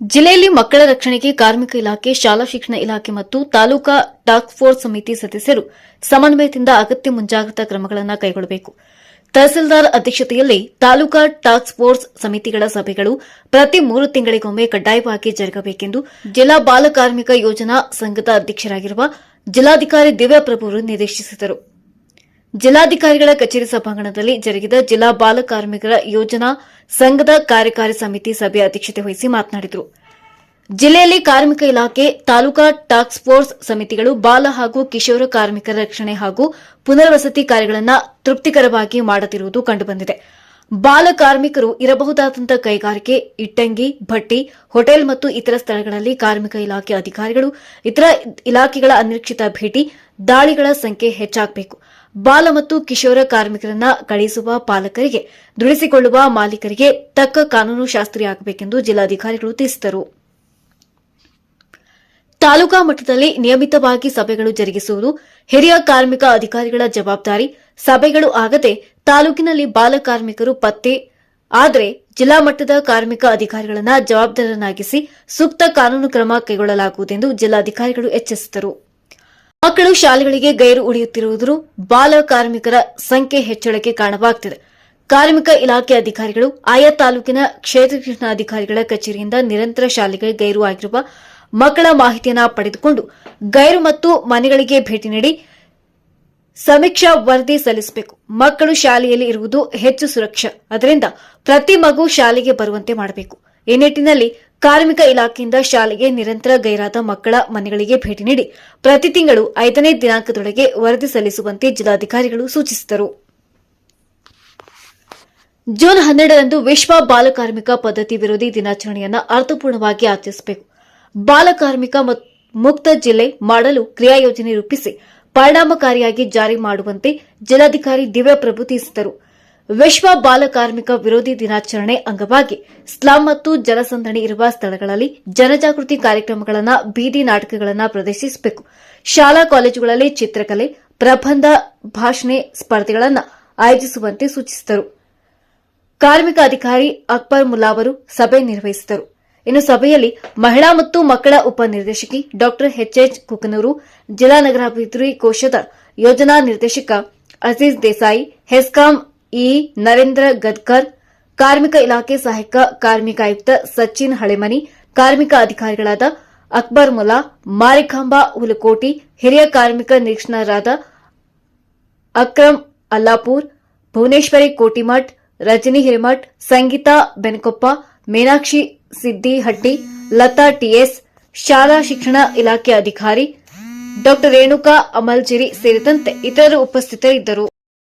ಜಿಲ್ಲೆಯಲ್ಲಿ ಮಕ್ಕಳ ರಕ್ಷಣೆಗೆ ಕಾರ್ಮಿಕ ಇಲಾಖೆ, ಶಾಲಾ ಶಿಕ್ಷಣ ಇಲಾಖೆ ಮತ್ತು ತಾಲೂಕಾ ಟಾಸ್ಕ್ ಫೋರ್ಸ್ ಸಮಿತಿ ಸದಸ್ಯರು ಸಮನ್ವಯದಿಂದ ಅಗತ್ಯ ಮುಂಜಾಗ್ರತಾ ಕ್ರಮಗಳನ್ನು ಕೈಗೊಳ್ಳಬೇಕು. ತಹಸೀಲ್ದಾರ್ ಅಧ್ಯಕ್ಷತೆಯಲ್ಲಿ ತಾಲೂಕಾ ಟಾಸ್ಕ್ ಫೋರ್ಸ್ ಸಮಿತಿಗಳ ಸಭೆಗಳು ಪ್ರತಿ ಮೂರು ತಿಂಗಳಿಗೊಮ್ಮೆ ಕಡ್ಡಾಯವಾಗಿ ಜರುಗಬೇಕೆಂದು ಜಿಲ್ಲಾ ಬಾಲ ಕಾರ್ಮಿಕ ಯೋಜನಾ ಸಂಘದ ಅಧ್ಯಕ್ಷರಾಗಿರುವ ಜಿಲ್ಲಾಧಿಕಾರಿ ದಿವ್ಯಾಪ್ರಭುರು ನಿರ್ದೇಶಿಸಿದರು. ಜಿಲ್ಲಾಧಿಕಾರಿಗಳ ಕಚೇರಿ ಸಭಾಂಗಣದಲ್ಲಿ ಜರುಗಿದ ಜಿಲ್ಲಾ ಬಾಲ ಕಾರ್ಮಿಕರ ಯೋಜನಾ ಸಂಘದ ಕಾರ್ಯಕಾರಿ ಸಮಿತಿ ಸಭೆ ಅಧ್ಯಕ್ಷತೆ ವಹಿಸಿ ಮಾತನಾಡಿದರು. ಜಿಲ್ಲೆಯಲ್ಲಿ ಕಾರ್ಮಿಕ ಇಲಾಖೆ, ತಾಲೂಕಾ ಟಾಸ್ಕ್ ಫೋರ್ಸ್ ಸಮಿತಿಗಳು, ಬಾಲ ಹಾಗೂ ಕಿಶೋರ ಕಾರ್ಮಿಕರ ರಕ್ಷಣೆ ಹಾಗೂ ಪುನರ್ವಸತಿ ಕಾರ್ಯಗಳನ್ನು ತೃಪ್ತಿಕರವಾಗಿ ಮಾಡುತ್ತಿರುವುದು ಕಂಡುಬಂದಿದೆ. ಬಾಲ ಕಾರ್ಮಿಕರು ಇರಬಹುದಾದಂತಹ ಕೈಗಾರಿಕೆ, ಇಟ್ಟಂಗಿ, ಭಟ್ಟಿ, ಹೋಟೆಲ್ ಮತ್ತು ಇತರ ಸ್ಥಳಗಳಲ್ಲಿ ಕಾರ್ಮಿಕ ಇಲಾಖೆ ಅಧಿಕಾರಿಗಳು, ಇತರ ಇಲಾಖೆಗಳ ಅನಿರೀಕ್ಷಿತ ಭೇಟಿ ದಾಳಿಗಳ ಸಂಖ್ಯೆ ಹೆಚ್ಚಾಗಬೇಕು. ಬಾಲ ಮತ್ತು ಕಿಶೋರ ಕಾರ್ಮಿಕರನ್ನ ಕಳಿಸುವ ಪಾಲಕರಿಗೆ, ದುಡಿಸಿಕೊಳ್ಳುವ ಮಾಲೀಕರಿಗೆ ತಕ್ಕ ಕಾನೂನು ಶಾಸ್ತ್ರಿಯಾಗಬೇಕೆಂದು ಜಿಲ್ಲಾಧಿಕಾರಿಗಳು ತಿಳಿಸಿದರು. ತಾಲೂಕಾ ಮಟ್ಟದಲ್ಲಿ ನಿಯಮಿತವಾಗಿ ಸಭೆಗಳು ಜರುಗಿಸುವುದು ಹಿರಿಯ ಕಾರ್ಮಿಕ ಅಧಿಕಾರಿಗಳ ಜವಾಬ್ದಾರಿ. ಸಭೆಗಳು ಆಗದೆ ತಾಲೂಕಿನಲ್ಲಿ ಬಾಲ ಕಾರ್ಮಿಕರು ಪತ್ತೆ. ಆದರೆ ಜಿಲ್ಲಾ ಮಟ್ಟದ ಕಾರ್ಮಿಕ ಅಧಿಕಾರಿಗಳನ್ನ ಜವಾಬ್ದಾರನಾಗಿಸಿ ಸೂಕ್ತ ಕಾನೂನು ಕ್ರಮ ಕೈಗೊಳ್ಳಲಾಗುವುದೆಂದು ಜಿಲ್ಲಾಧಿಕಾರಿಗಳು ಎಚ್ಚರಿಸಿದರು. ಮಕ್ಕಳು ಶಾಲೆಗಳಿಗೆ ಗೈರು ಉಳಿಯುತ್ತಿರುವುದು ಬಾಲ ಕಾರ್ಮಿಕರ ಸಂಖ್ಯೆ ಹೆಚ್ಚಳಕ್ಕೆ ಕಾರಣವಾಗುತ್ತಿದೆ ಕಾರ್ಮಿಕ ಇಲಾಖೆ ಅಧಿಕಾರಿಗಳು, ಆಯಾ ತಾಲೂಕಿನ ಕ್ಷೇತ್ರ ಶಿಕ್ಷಣಾಧಿಕಾರಿಗಳ ಕಚೇರಿಯಿಂದ ನಿರಂತರ ಶಾಲೆಗೆ ಗೈರು ಆಗಿರುವ ಮಕ್ಕಳ ಮಾಹಿತಿಯನ್ನು ಪಡೆದುಕೊಂಡು ಗೈರು ಮತ್ತು ಮನೆಗಳಿಗೆ ಭೇಟಿ ನೀಡಿ ಸಮೀಕ್ಷಾ ವರದಿ ಸಲ್ಲಿಸಬೇಕು. ಮಕ್ಕಳು ಶಾಲೆಯಲ್ಲಿ ಇರುವುದು ಹೆಚ್ಚು ಸುರಕ್ಷಾ. ಅದರಿಂದ ಪ್ರತಿ ಮಗು ಶಾಲೆಗೆ ಬರುವಂತೆ ಮಾಡಬೇಕು. ಈ ನಿಟ್ಟಿನಲ್ಲಿ ಕಾರ್ಮಿಕ ಇಲಾಖೆಯಿಂದ ಶಾಲೆಗೆ ನಿರಂತರ ಗೈರಾದ ಮಕ್ಕಳ ಮನೆಗಳಿಗೆ ಭೇಟಿ ನೀಡಿ ಪ್ರತಿ ತಿಂಗಳು ಐದನೇ ದಿನಾಂಕದೊಳಗೆ ವರದಿ ಸಲ್ಲಿಸುವಂತೆ ಜಿಲ್ಲಾಧಿಕಾರಿಗಳು ಸೂಚಿಸಿದರು. ಜೂನ್ ಹನ್ನೆರಡರಂದು ವಿಶ್ವ ಬಾಲಕಾರ್ಮಿಕ ಪದ್ಧತಿ ವಿರೋಧಿ ದಿನಾಚರಣೆಯನ್ನು ಅರ್ಥಪೂರ್ಣವಾಗಿ ಆಚರಿಸಬೇಕು. ಬಾಲಕಾರ್ಮಿಕ ಮುಕ್ತ ಜಿಲ್ಲೆ ಮಾಡಲು ಕ್ರಿಯಾಯೋಜನೆ ರೂಪಿಸಿ ಪರಿಣಾಮಕಾರಿಯಾಗಿ ಜಾರಿ ಮಾಡುವಂತೆ ಜಿಲ್ಲಾಧಿಕಾರಿ ದಿವ್ಯಪ್ರಭು ತಿಳಿಸಿದರು. ವಿಶ್ವ ಬಾಲಕಾರ್ಮಿಕ ವಿರೋಧಿ ದಿನಾಚರಣೆ ಅಂಗವಾಗಿ ಸ್ಲಂ ಮತ್ತು ಜನಸಂದಣಿ ಇರುವ ಸ್ಥಳಗಳಲ್ಲಿ ಜನಜಾಗೃತಿ ಕಾರ್ಯಕ್ರಮಗಳನ್ನು, ಬೀದಿ ನಾಟಕಗಳನ್ನು ಪ್ರದರ್ಶಿಸಬೇಕು. ಶಾಲಾ ಕಾಲೇಜುಗಳಲ್ಲಿ ಚಿತ್ರಕಲೆ, ಪ್ರಬಂಧ, ಭಾಷಣೆ ಸ್ಪರ್ಧೆಗಳನ್ನು ಆಯೋಜಿಸುವಂತೆ ಸೂಚಿಸಿದರು. ಕಾರ್ಮಿಕ ಅಧಿಕಾರಿ ಅಕ್ಬರ್ ಮುಲ್ಲಾ ಅವರು ಸಭೆ ನಿರ್ವಹಿಸಿದರು. ಇನ್ನು ಸಭೆಯಲ್ಲಿ ಮಹಿಳಾ ಮತ್ತು ಮಕ್ಕಳ ಉಪನಿರ್ದೇಶಕಿ ಡಾ ಎಚ್ಎಚ್ ಕುಕನೂರು, ಜಿಲ್ಲಾ ನಗರಾಭಿವೃದ್ಧಿ ಕೋಶದ ಯೋಜನಾ ನಿರ್ದೇಶಕ ಅಜೀಜ್ ದೇಸಾಯಿ, ಹೆಸ್ಕಾಂ ಇ. ನರೇಂದ್ರ ಗದ್ಕರ್ ಕಾರ್ಮಿಕ ಇಲಾಖೆ ಸಹಾಯಕ ಕಾರ್ಮಿಕ ಆಯುಕ್ತ ಸಚಿನ್ ಹಳೆಮನಿ, ಕಾರ್ಮಿಕ ಅಧಿಕಾರಿಗಳಾದ ಅಕ್ಬರ್ ಮುಲಾ ಮಾರಿಕಾಂಬಾ ಹುಲಕೋಟಿ, ಹಿರಿಯ ಕಾರ್ಮಿಕ ನಿರೀಕ್ಷಣರಾದ ಅಕ್ರಮ್ ಅಲ್ಲಾಪುರ್, ಭುವನೇಶ್ವರಿ ಕೋಟಿಮಠ್, ರಜನಿ ಹಿರಿಮಠ್, ಸಂಗೀತಾ ಬೆನಕೊಪ್ಪ, ಮೀನಾಕ್ಷಿ ಸಿದ್ದಿಹಟ್ಟಿ, ಲತಾ ಟಿಎಸ್, ಶಾಲಾ ಶಿಕ್ಷಣ ಇಲಾಖೆ ಅಧಿಕಾರಿ ಡಾ ರೇಣುಕಾ ಅಮಲ್ಜಿರಿ ಸೇರಿದಂತೆ ಇತರರು ಉಪಸ್ಥಿತರಿದ್ದರು.